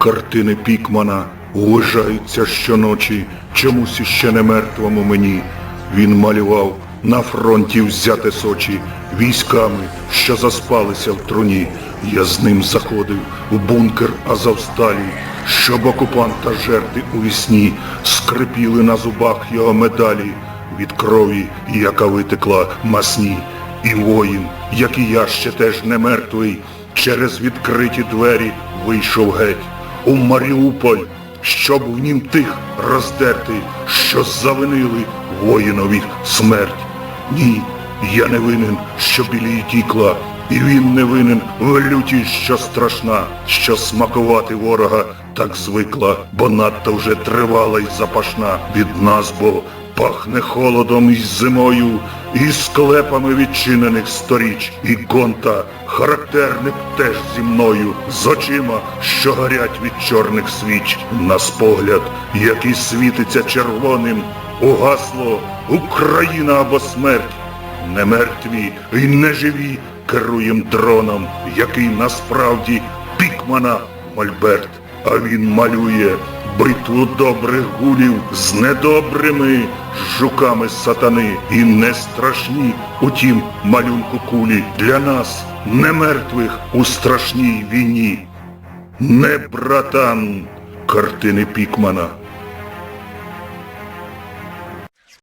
Картини Пікмана вважаються щоночі, чомусь іще не мертвому мені. Він малював на фронті взяте сочі військами, що заспалися в труні. Я з ним заходив в бункер Азовсталі, щоб окупанта жерти у вісні, скрипіли на зубах його медалі від крові, яка витекла масні. І воїн, як і я ще теж не мертвий, через відкриті двері вийшов геть у Маріуполь, щоб в нім тих роздерти, що завинили воїнові смерть. Ні, я не винен, що білій тікла, і він не винен в люті, що страшна, що смакувати ворога так звикла, бо надто вже тривала й запашна від нас, бо пахне холодом і зимою, і склепами відчинених сторіч, і гонта характерник теж зі мною, з очима, що горять від чорних свіч, нас погляд, який світиться червоним, угасло Україна або смерть. Не мертві і не живі керуєм дроном, який насправді пікмана Мольберт, а він малює битву добрих гулів з недобрими жуками сатани і не страшні у тім малюнку кулі для нас, не мертвих у страшній війні. Не братан картини Пікмана.